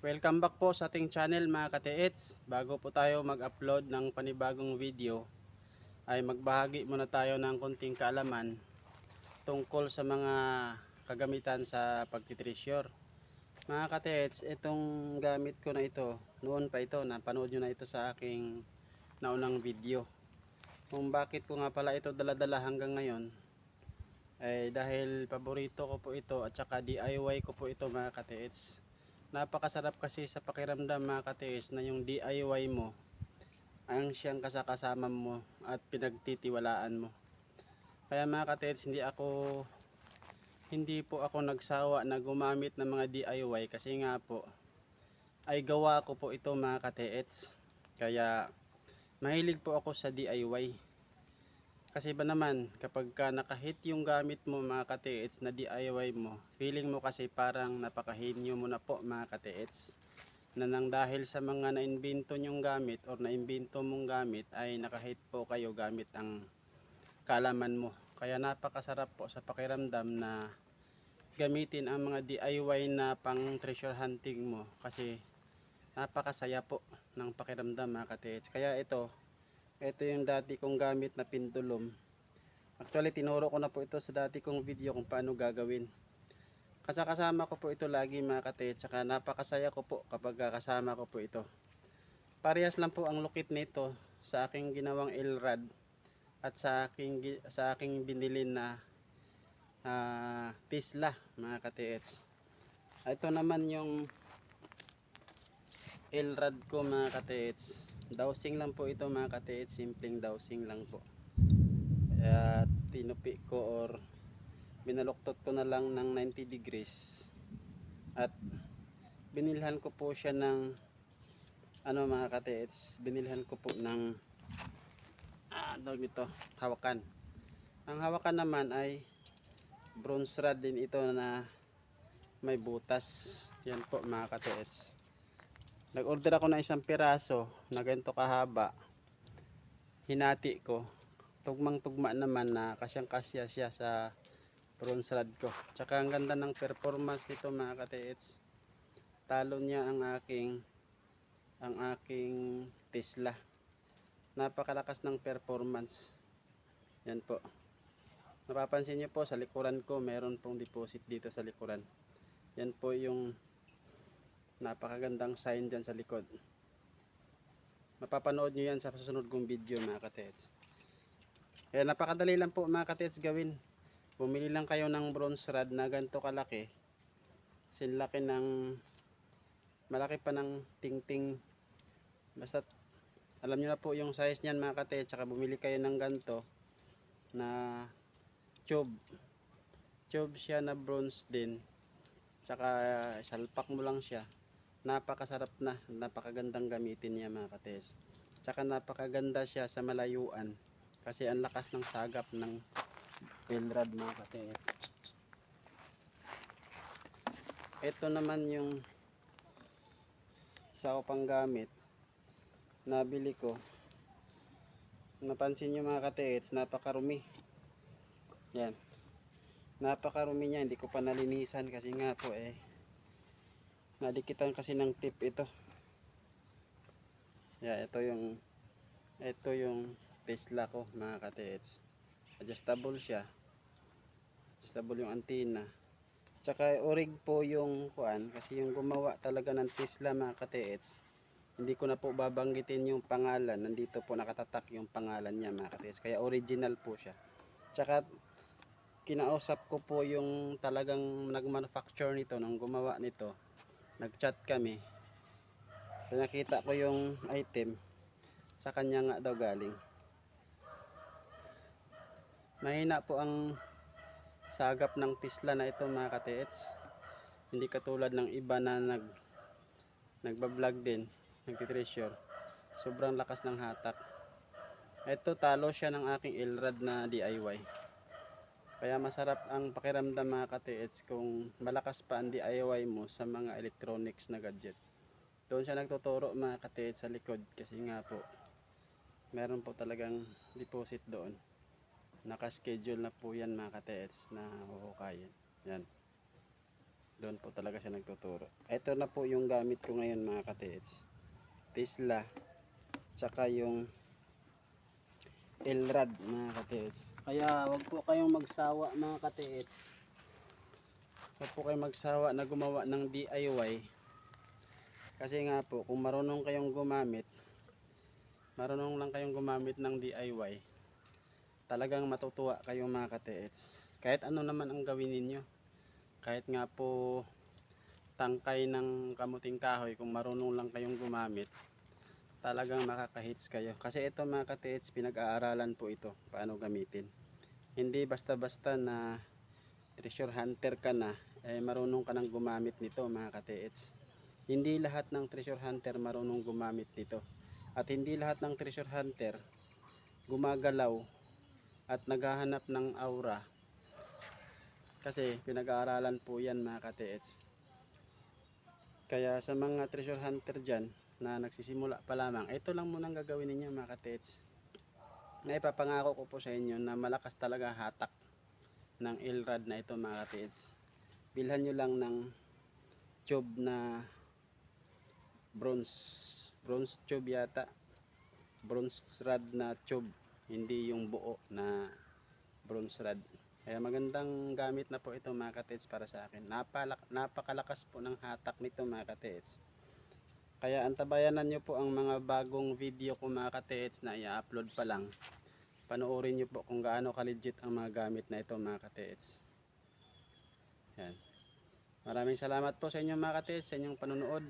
Welcome back po sa ating channel mga ka-TH. Bago po tayo mag-upload ng panibagong video, ay magbahagi muna tayo ng konting kaalaman tungkol sa mga kagamitan sa pagtitreasure. Mga ka-TH, itong gamit ko na ito, noon pa ito, napanood nyo na ito sa aking naunang video. Kung bakit ko nga pala ito daladala hanggang ngayon, ay dahil paborito ko po ito at saka DIY ko po ito mga ka-TH napakasarap kasi sa pakiramdam mga katiis na yung DIY mo ang siyang kasakasama mo at pinagtitiwalaan mo. Kaya mga katiis hindi ako hindi po ako nagsawa na gumamit ng mga DIY kasi nga po ay gawa ko po ito mga katiis kaya mahilig po ako sa DIY kasi ba naman, kapag ka nakahit yung gamit mo mga ka-TH na DIY mo, feeling mo kasi parang napakahinyo mo na po mga ka-TH. Na nang dahil sa mga naimbento nyong gamit or naimbento mong gamit ay nakahit po kayo gamit ang kalaman mo. Kaya napakasarap po sa pakiramdam na gamitin ang mga DIY na pang treasure hunting mo kasi napakasaya po ng pakiramdam mga ka-TH. Kaya ito, ito yung dati kong gamit na pendulum. Actually, tinuro ko na po ito sa dati kong video kung paano gagawin. Kasakasama ko po ito lagi mga kate, tsaka napakasaya ko po kapag kasama ko po ito. Parehas lang po ang lukit nito sa aking ginawang Elrad at sa aking, sa aking binili na ah, Tesla mga kate. Ito naman yung Elrad ko mga katets. Dowsing lang po ito mga katets. Simpleng dowsing lang po. Kaya tinupi ko or binaluktot ko na lang ng 90 degrees. At binilhan ko po siya ng ano mga katets. Binilhan ko po ng ah, dog nito, hawakan. Ang hawakan naman ay bronze rod din ito na may butas. Yan po mga katets. Nag-order ako ng isang piraso na ganito kahaba. Hinati ko. Tugmang-tugma naman na kasyang kasya siya sa bronze rod ko. Tsaka ang ganda ng performance nito mga katiits. Talo niya ang aking ang aking Tesla. Napakalakas ng performance. Yan po. Napapansin niyo po sa likuran ko, meron pong deposit dito sa likuran. Yan po yung napakagandang sign dyan sa likod. Mapapanood nyo yan sa susunod kong video mga katets. Kaya napakadali lang po mga katets gawin. Bumili lang kayo ng bronze rod na ganito kalaki. Sinlaki ng malaki pa ng ting-ting. Basta alam nyo na po yung size nyan mga katets tsaka bumili kayo ng ganito na tube. Tube siya na bronze din. Tsaka salpak mo lang siya napakasarap na napakagandang gamitin niya mga kates tsaka napakaganda siya sa malayuan kasi ang lakas ng sagap ng Elrad mga kates ito naman yung isa ko pang gamit nabili ko. Napansin nyo mga kates napakarumi. Yan. Napakarumi niya hindi ko pa nalinisan kasi nga po eh nadikitan kasi ng tip ito. Yeah, ito yung ito yung Tesla ko mga ka-TH adjustable siya. Adjustable yung antenna. Tsaka orig po yung kuan kasi yung gumawa talaga ng Tesla mga ka-TH hindi ko na po babanggitin yung pangalan. Nandito po nakatatak yung pangalan niya mga ka-TH kaya original po siya. Tsaka kinausap ko po yung talagang nagmanufacture nito nang gumawa nito nagchat kami. Nakita ko yung item sa kanya nga daw galing. Mahina po ang sagap ng Tesla na ito mga katets hindi katulad ng iba na nag nagbablog din nagtitreasure. Sobrang lakas ng hatak. Ito talo siya ng aking Elrad na DIY kaya masarap ang pakiramdam mga ka-TH kung malakas pa ang DIY mo sa mga electronics na gadget. Doon siya nagtuturo mga ka-TH sa likod kasi nga po meron po talagang deposit doon. Naka-schedule na po yan mga ka-TH na huhukayin. Yan. Doon po talaga siya nagtuturo. Ito na po yung gamit ko ngayon mga katiits. Tesla. Tsaka yung Elrad mga katiits. Kaya wag po kayong magsawa mga katiits. Wag po kayong magsawa na gumawa ng DIY. Kasi nga po, kung marunong kayong gumamit, marunong lang kayong gumamit ng DIY, talagang matutuwa kayo mga katiits. Kahit ano naman ang gawin ninyo. Kahit nga po tangkay ng kamuting kahoy, kung marunong lang kayong gumamit, talagang makakahits kayo. Kasi ito mga katiits, pinag-aaralan po ito, paano gamitin. Hindi basta-basta na treasure hunter ka na, eh marunong ka nang gumamit nito mga katiits. Hindi lahat ng treasure hunter marunong gumamit nito. At hindi lahat ng treasure hunter gumagalaw at naghahanap ng aura. Kasi pinag-aaralan po yan mga katiits. Kaya sa mga treasure hunter dyan na nagsisimula pa lamang, ito lang munang gagawin ninyo mga katiits. Na ipapangako ko po sa inyo na malakas talaga hatak ng Elrad na ito mga katiits. Bilhan nyo lang ng tube na bronze bronze tube yata bronze rod na tube hindi yung buo na bronze rod kaya magandang gamit na po ito mga katits para sa akin Napalak, napakalakas po ng hatak nito mga katits kaya antabayanan nyo po ang mga bagong video ko mga katits na i-upload pa lang. Panoorin nyo po kung gaano ka-legit ang mga gamit na ito mga katits yan. Maraming salamat po sa inyong mga katits sa inyong panonood.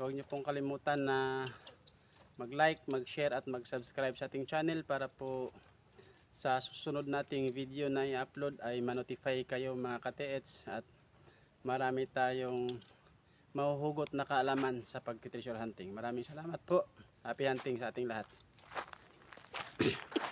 Huwag niyo pong kalimutan na mag-like, mag-share at mag-subscribe sa ating channel para po sa susunod nating video na i-upload ay ma-notify kayo mga ka-TH at marami tayong mahuhugot na kaalaman sa pag-treasure hunting. Maraming salamat po. Happy hunting sa ating lahat.